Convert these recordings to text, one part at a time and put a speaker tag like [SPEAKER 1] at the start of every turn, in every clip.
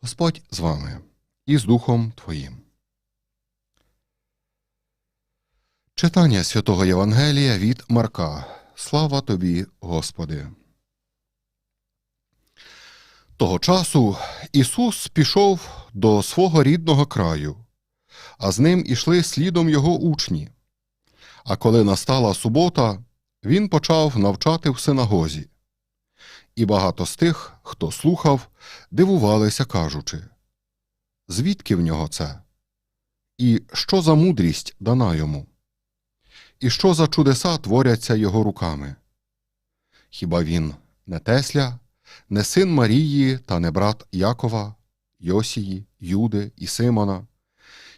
[SPEAKER 1] Господь з вами і з Духом Твоїм. Читання святого Євангелія від Марка. Слава тобі, Господи. Того часу Ісус пішов до свого рідного краю, а з ним ішли слідом його учні. А коли настала субота, він почав навчати в синагозі. І багато з тих, хто слухав, дивувалися, кажучи звідки в нього це? І що за мудрість дана йому? І що за чудеса творяться його руками? Хіба він не Тесля, не син Марії та не брат Якова, Йосії, Юди і Симона?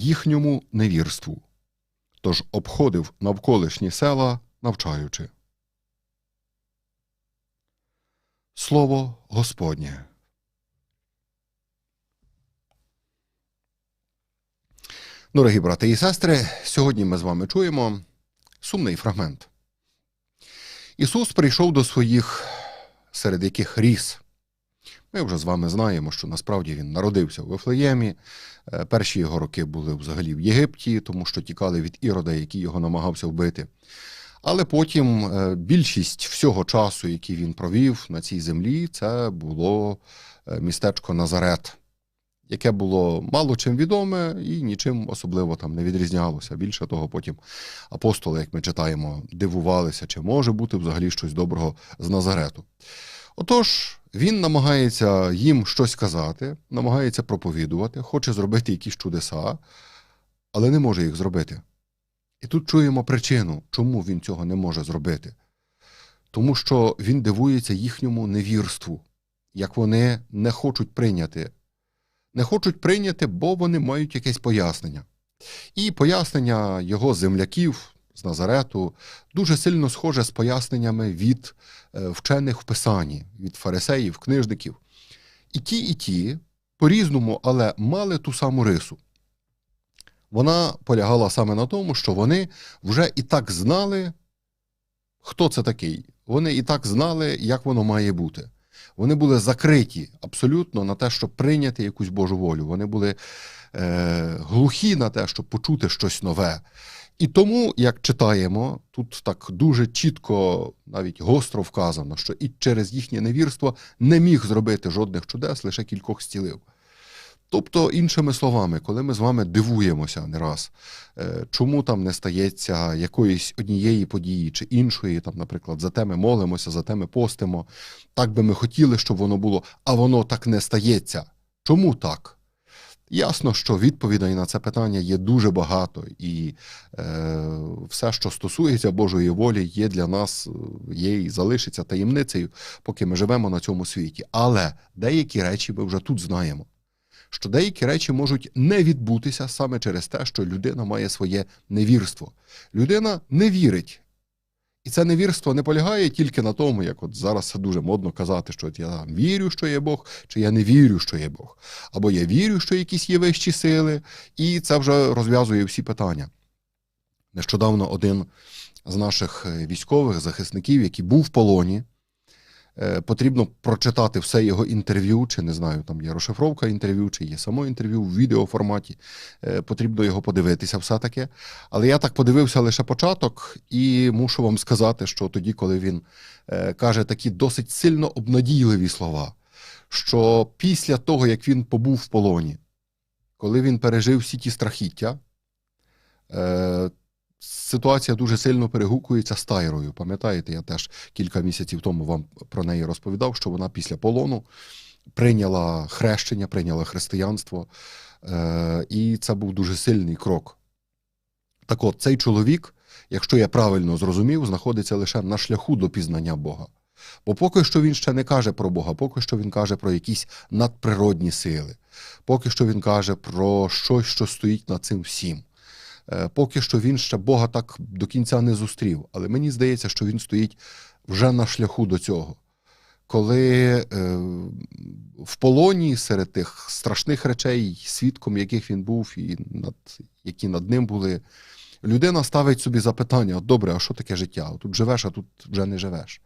[SPEAKER 1] їхньому невірству, тож обходив навколишні села, навчаючи. Слово Господнє. Дорогі брати і сестри, сьогодні ми з вами чуємо сумний фрагмент. Ісус прийшов до своїх, серед яких ріс. Ми вже з вами знаємо, що насправді він народився у Вифлеємі. Е, Перші його роки були взагалі в Єгипті, тому що тікали від ірода, який його намагався вбити. Але потім е, більшість всього часу, який він провів на цій землі, це було е, містечко Назарет, яке було мало чим відоме і нічим особливо там не відрізнялося. Більше того, потім апостоли, як ми читаємо, дивувалися, чи може бути взагалі щось доброго з Назарету. Отож, він намагається їм щось казати, намагається проповідувати, хоче зробити якісь чудеса, але не може їх зробити. І тут чуємо причину, чому він цього не може зробити. Тому що він дивується їхньому невірству, як вони не хочуть прийняти. Не хочуть прийняти, бо вони мають якесь пояснення. І пояснення його земляків з Назарету дуже сильно схоже з поясненнями від е, вчених в Писанні, від фарисеїв, книжників. І ті, і ті по-різному, але мали ту саму рису вона полягала саме на тому, що вони вже і так знали, хто це такий. Вони і так знали, як воно має бути. Вони були закриті абсолютно на те, щоб прийняти якусь Божу волю. Вони були е, глухі на те, щоб почути щось нове. І тому, як читаємо, тут так дуже чітко, навіть гостро вказано, що і через їхнє невірство не міг зробити жодних чудес, лише кількох зцілив. Тобто, іншими словами, коли ми з вами дивуємося не раз, е, чому там не стається якоїсь однієї події чи іншої, там, наприклад, за те ми молимося, за те ми постимо, так би ми хотіли, щоб воно було, а воно так не стається. Чому так? Ясно, що відповідей на це питання є дуже багато, і е, все, що стосується Божої волі, є для нас, є і залишиться таємницею, поки ми живемо на цьому світі. Але деякі речі ми вже тут знаємо що деякі речі можуть не відбутися саме через те, що людина має своє невірство. Людина не вірить. І це невірство не полягає тільки на тому, як от зараз дуже модно казати, що я вірю, що є Бог, чи я не вірю, що є Бог. Або я вірю, що якісь є вищі сили, і це вже розв'язує всі питання. Нещодавно один з наших військових захисників, який був в полоні, потрібно прочитати все його інтерв'ю, чи не знаю, там є розшифровка інтерв'ю, чи є само інтерв'ю в відеоформаті. Е, потрібно його подивитися, все таки. Але я так подивився лише початок, і мушу вам сказати, що тоді, коли він е, каже такі досить сильно обнадійливі слова, що після того, як він побув в полоні, коли він пережив всі ті страхіття, ситуація дуже сильно перегукується з Тайрою. Пам'ятаєте, я теж кілька місяців тому вам про неї розповідав, що вона після полону прийняла хрещення, прийняла християнство. Е, і це був дуже сильний крок. Так от, цей чоловік, якщо я правильно зрозумів, знаходиться лише на шляху до пізнання Бога. Бо поки що він ще не каже про Бога, поки що він каже про якісь надприродні сили, поки що він каже про щось, що стоїть над цим всім. Е, Поки що він ще Бога так до кінця не зустрів. Але мені здається, що він стоїть вже на шляху до цього. Коли е, в полоні серед тих страшних речей, свідком яких він був, і над, які над ним були, людина ставить собі запитання: добре, а що таке життя? Тут живеш, а тут вже не живеш.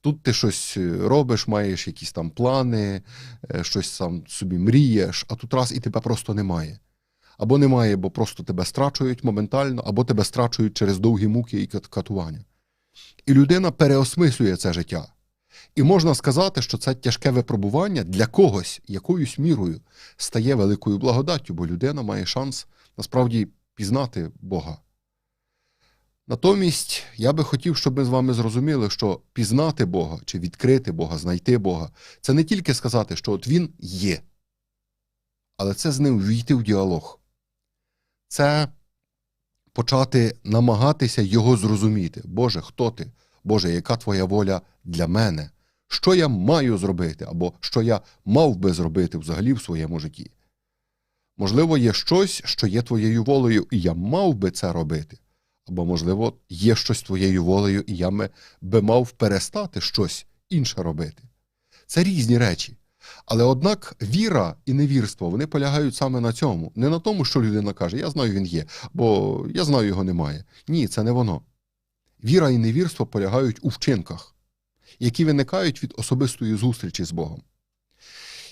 [SPEAKER 1] Тут ти щось е, робиш, маєш якісь там плани, е, щось сам собі мрієш, а тут раз і тебе просто немає. Або немає, бо просто тебе страчують моментально, або тебе страчують через довгі муки і катування. І людина переосмислює це життя. І можна сказати, що це тяжке випробування для когось якоюсь мірою стає великою благодаттю, бо людина має шанс насправді пізнати Бога. Натомість я би хотів, щоб ми з вами зрозуміли, що пізнати Бога чи відкрити Бога, знайти Бога це не тільки сказати, що от Він є, але це з ним війти в діалог. Це почати намагатися його зрозуміти. Боже, хто ти? Боже, яка твоя воля для мене? Що я маю зробити, або що я мав би зробити взагалі в своєму житті? Можливо, є щось, що є твоєю волею, і я мав би це робити. Або, можливо, є щось твоєю волею, і я би мав перестати щось інше робити. Це різні речі. Але однак віра і невірство вони полягають саме на цьому. Не на тому, що людина каже, я знаю, він є, бо я знаю, його немає. Ні, це не воно. Віра і невірство полягають у вчинках, які виникають від особистої зустрічі з Богом.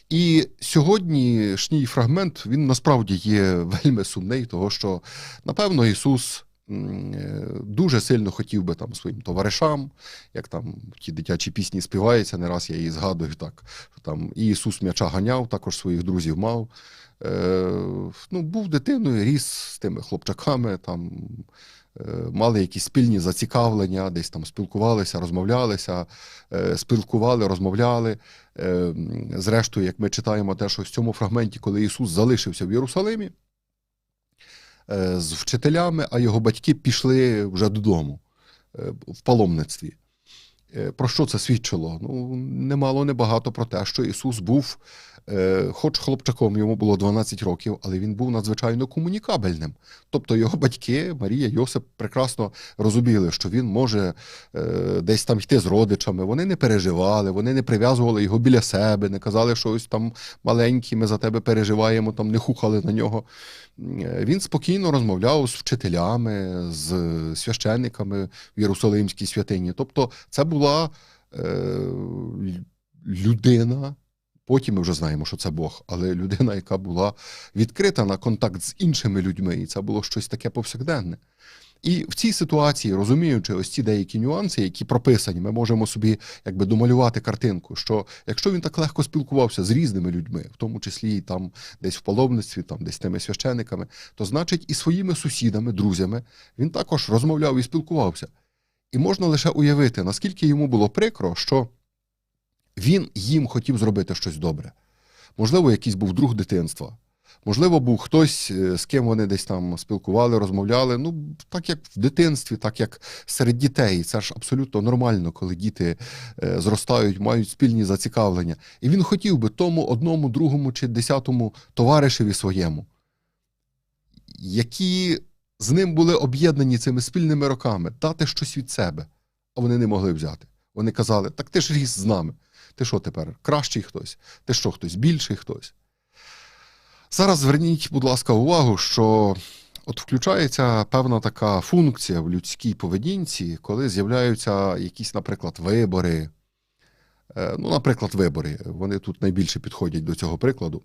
[SPEAKER 1] І сьогоднішній фрагмент він насправді є вельми сумний, того що, напевно, Ісус дуже сильно хотів би там своїм товаришам, як там ті дитячі пісні співаються, не раз я її згадую так. Що там Ісус м'яча ганяв, також своїх друзів мав. Е, ну, був дитиною, ріс з тими хлопчаками, там е, мали якісь спільні зацікавлення, десь там спілкувалися, розмовлялися, е, спілкували, розмовляли. Е, Зрештою, як ми читаємо те, що в цьому фрагменті, коли Ісус залишився в Єрусалимі е, з вчителями, а його батьки пішли вже додому е, в паломництві. Е, Про що це свідчило? Ну, немало небагато про те, що Ісус був, е, хоч хлопчаком йому було 12 років, але він був надзвичайно комунікабельним. Тобто його батьки, Марія, Йосип, прекрасно розуміли, що він може е, десь там йти з родичами. Вони не переживали, вони не прив'язували його біля себе, не казали, що ось там маленький, ми за тебе переживаємо, там не хухали на нього. Він спокійно розмовляв з вчителями, з священниками в Єрусалимській святині. Тобто, це була е, людина. Потім ми вже знаємо, що це Бог, але людина, яка була відкрита на контакт з іншими людьми, і це було щось таке повсякденне. І в цій ситуації, розуміючи ось ці деякі нюанси, які прописані, ми можемо собі якби домалювати картинку, що якщо він так легко спілкувався з різними людьми, в тому числі і там десь в паломництві, там десь тими священиками, то значить і своїми сусідами, друзями він також розмовляв і спілкувався. І можна лише уявити, наскільки йому було прикро, що він їм хотів зробити щось добре. Можливо, якийсь був друг дитинства. Можливо, був хтось, е, з ким вони десь там спілкували, розмовляли. Ну, так як в дитинстві, так як серед дітей. Це ж абсолютно нормально, коли діти е, зростають, мають спільні зацікавлення. І він хотів би тому одному, другому чи десятому товаришеві своєму, які з ним були об'єднані цими спільними роками, дати щось від себе, а вони не могли взяти. Вони казали: так ти ж ріс з нами. Ти що тепер? Кращий хтось? Ти що, хтось більший хтось? Зараз зверніть, будь ласка, увагу, що от включається певна така функція в людській поведінці, коли з'являються якісь, наприклад, вибори. Е, Ну, наприклад, вибори. Вони тут найбільше підходять до цього прикладу.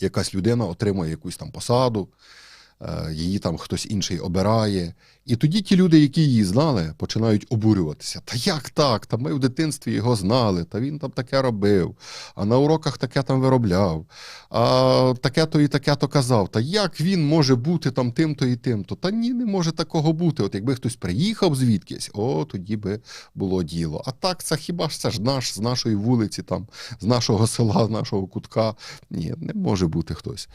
[SPEAKER 1] Якась людина отримує якусь там посаду, її там хтось інший обирає. І тоді ті люди, які її знали, починають обурюватися. Та як так? Та ми в дитинстві його знали, та він там таке робив, а на уроках таке там виробляв, а таке-то і таке-то казав. Та як він може бути там тим-то і тим-то? Та ні, не може такого бути. От якби хтось приїхав звідкись, о, тоді би було діло. А так, це хіба ж це ж наш з нашої вулиці, там, з нашого села, з нашого кутка? Ні, не може бути хтось.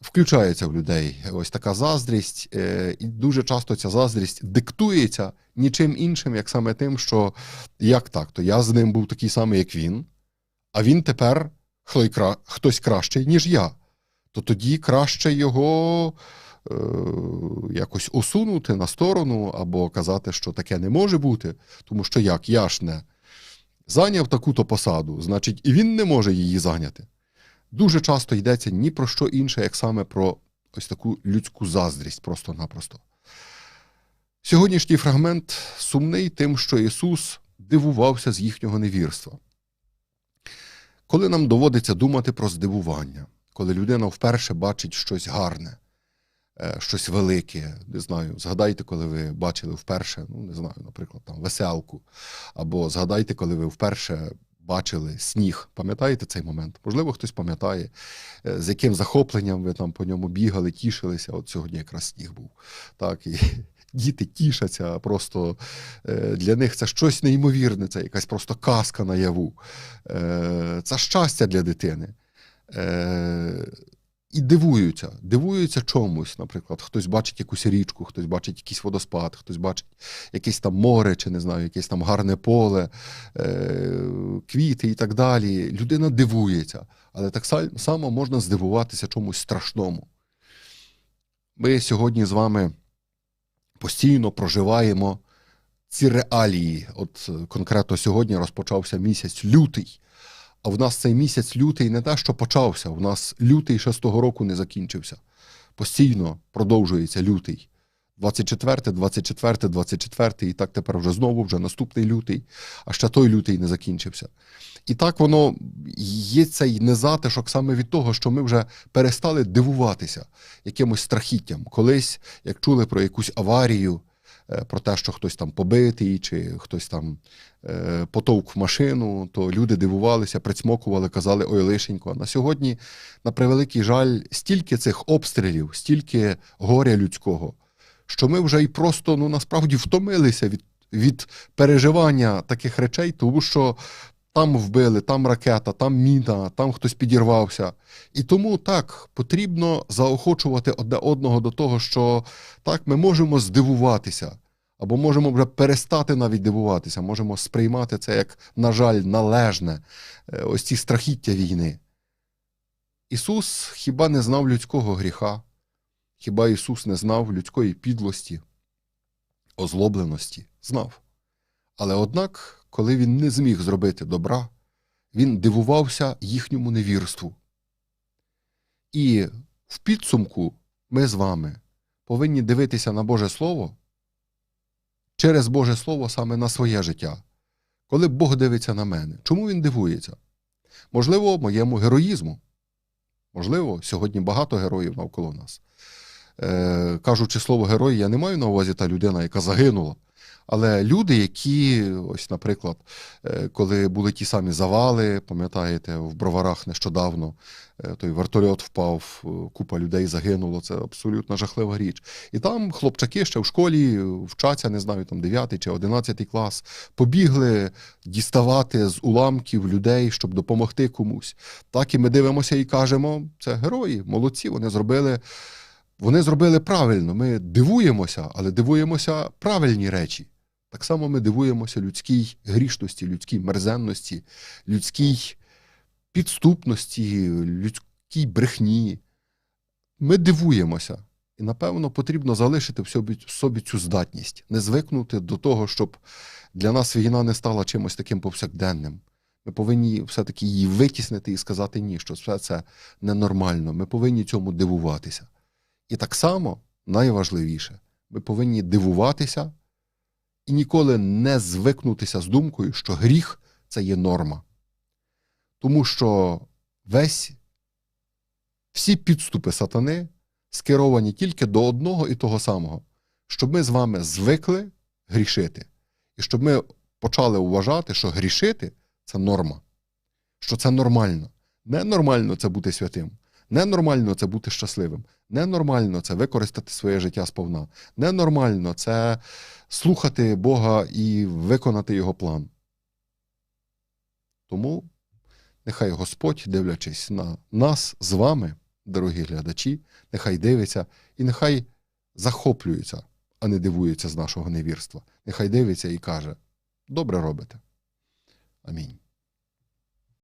[SPEAKER 1] включається в людей ось така заздрість, е, і дуже часто ця заздрість диктується нічим іншим, як саме тим, що як так, то я з ним був такий самий, як він, а він тепер хтось кращий, ніж я. То тоді краще його е, якось усунути на сторону або казати, що таке не може бути, тому що як я ж не зайняв таку-то посаду, значить, і він не може її зайняти. Дуже часто йдеться ні про що інше, як саме про ось таку людську заздрість, просто-напросто. Сьогоднішній фрагмент сумний тим, що Ісус дивувався з їхнього невірства. Коли нам доводиться думати про здивування, коли людина вперше бачить щось гарне, е, щось велике, не знаю, згадайте, коли ви бачили вперше, ну не знаю, наприклад, там веселку, або згадайте, коли ви вперше бачили сніг. Пам'ятаєте цей момент? Можливо, хтось пам'ятає, е, з яким захопленням ви там по ньому бігали, тішилися. От сьогодні якраз сніг був. Так, і діти тішаться, просто е, для них це щось неймовірне, це якась просто казка наяву. Е, Це щастя для дитини. Е, і дивуються, дивуються чомусь. Наприклад, хтось бачить якусь річку, хтось бачить якийсь водоспад, хтось бачить якесь там море, чи не знаю, якесь там гарне поле, квіти і так далі. Людина дивується, але так само можна здивуватися чомусь страшному. Ми сьогодні з вами постійно проживаємо ці реалії. От е, конкретно сьогодні розпочався місяць лютий. А в нас цей місяць лютий не те, що почався. У нас лютий ще з того року не закінчився. Постійно продовжується лютий. 24, 24, 24, і так тепер вже знову, вже наступний лютий, а ще той лютий не закінчився. І так воно є цей незатишок саме від того, що ми вже перестали дивуватися якимось страхіттям. Колись, як чули про якусь аварію, е, про те, що хтось там побитий, чи хтось там е, потовк в машину, то люди дивувалися, прицмокували, казали ой лишенько. На сьогодні, на превеликий жаль, стільки цих обстрілів, стільки горя людського, що ми вже і просто ну насправді втомилися від, від переживання таких речей, тому що там вбили, там ракета, там міна, там хтось підірвався. І тому так потрібно заохочувати одне одного до того, що так ми можемо здивуватися, або можемо вже перестати навіть дивуватися, можемо сприймати це як, на жаль, належне, е, ось ці страхіття війни. Ісус хіба не знав людського гріха? Хіба Ісус не знав людської підлості, озлобленості? Знав. Але однак, коли він не зміг зробити добра, він дивувався їхньому невірству. І в підсумку ми з вами повинні дивитися на Боже Слово через Боже Слово саме на своє життя. Коли Бог дивиться на мене, чому він дивується? Можливо, моєму героїзму. Можливо, сьогодні багато героїв навколо нас. Е, кажучи слово герой, я не маю на увазі та людина, яка загинула. Але люди, які, ось, наприклад, е, коли були ті самі завали, пам'ятаєте, в броварах нещодавно е, той вертольот впав, е, купа людей загинуло, це абсолютно жахлива річ. І там хлопчаки ще в школі вчаться, не знаю, там 9 чи 11 клас, побігли діставати з уламків людей, щоб допомогти комусь. Так і ми дивимося і кажемо, це герої, молодці, вони зробили. Вони зробили правильно. Ми дивуємося, але дивуємося правильні речі. Так само ми дивуємося людській грішності, людській мерзенності, людській підступності, людській брехні. Ми дивуємося. І, напевно, потрібно залишити в собі, собі цю здатність, не звикнути до того, щоб для нас війна не стала чимось таким повсякденним. Ми повинні все-таки її витіснити і сказати ні, що все це ненормально. Ми повинні цьому дивуватися. І так само найважливіше, ми повинні дивуватися і ніколи не звикнутися з думкою, що гріх це є норма. Тому що весь всі підступи сатани скеровані тільки до одного і того самого, щоб ми з вами звикли грішити, і щоб ми почали вважати, що грішити це норма, що це нормально. Ненормально це бути святим. Ненормально це бути щасливим. Ненормально це використати своє життя сповна. Ненормально це слухати Бога і виконати Його план. Тому нехай Господь, дивлячись на нас з вами, дорогі глядачі, нехай дивиться і нехай захоплюється, а не дивується з нашого невірства. Нехай дивиться і каже: добре робите. Амінь.